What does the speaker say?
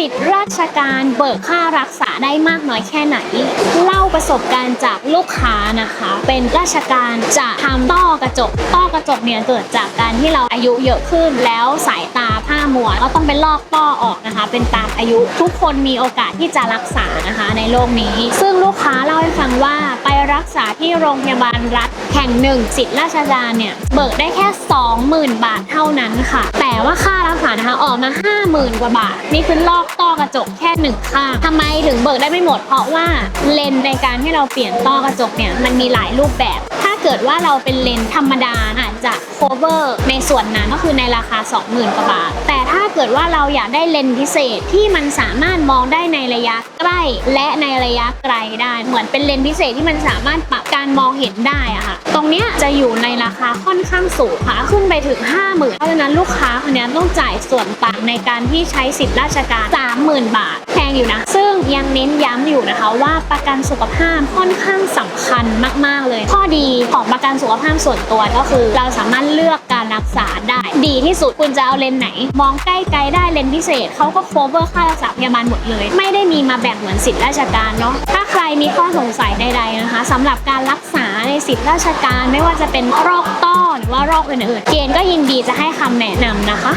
สิทธิ์ราชการเบิกค่ารักษาได้มากน้อยแค่ไหน เล่าประสบการณ์จากลูกค้านะคะ เป็นราชการจะทำต้อกระจก ต้อกระจกเนี่ยเกิดจากการที่เราอายุเยอะขึ้นแล้วสายตาผ้ามัวก็ต้องไปลอกต้อออกนะคะ เป็นตามอายุทุกคนมีโอกาสที่จะรักษานะคะในโลกนี้ ซึ่งลูกค้าเล่าให้ฟังว่าไปรักษาที่โรงพยาบาลรัฐ ห่งหนึ่งสิทธิ์ราชกาเนี่ยเบิกได้แค่ 20,000 บาทเท่านั้นค่ะ แต่ว่าค่ารักษานะคะออกมา 50,000 กว่าบาท นี่คือลอกต้อกระจกแค่หนึ่งข้างทำไมถึงเบิกได้ไม่หมด เพราะว่าเลนในการที่เราเปลี่ยนต้อกระจกเนี่ยมันมีหลายรูปแบบถ้าเกิดว่าเราเป็นเลนธรรมดาอาจจะ cover ในส่วนนั้นก็คือในราคา 20,000กว่าบาท แต่ถ้า เกิดว่าเราอยากได้เลนส์พิเศษที่มันสามารถมองได้ในระยะใกล้ และในระยะไกลได้ เหมือนเป็นเลนส์พิเศษที่มันสามารถปรับการมองเห็นได้อะค่ะ ตรงเนี้ยจะอยู่ในราคาค่อนข้างสูงค่ะ ขึ้นไปถึง 50,000เพราะฉะนั้นลูกค้าคนนี้ต้องจ่ายส่วนต่างในการที่ใช้สิทธิราชการ 30,000 บาท แพงอยู่นะ ซึ่งยังเน้นย้ำอยู่นะคะว่าประกันสุขภาพค่อนข้างสำคัญมาก ๆ เลย ข้อดีของประกันสุขภาพส่วนตัวก็คือ เราสามารถเลือกการรักษาได้ ดีที่สุดคุณจะเอาเลนส์ไหน มองใกล้ไกลได้เลนส์พิเศษเขาก็ cover ค่ารักษาพยาบาลหมดเลย ไม่ได้มีมาแบ่งเหมือนสิทธิราชการเนาะถ้าใครมีข้อสงสัยใดๆนะคะสำหรับการรักษาในสิทธิราชการไม่ว่าจะเป็นโรคต้อหรือว่าโรคอื่นๆเกณฑ์ก็ยินดีจะให้คำแนะนำนะคะ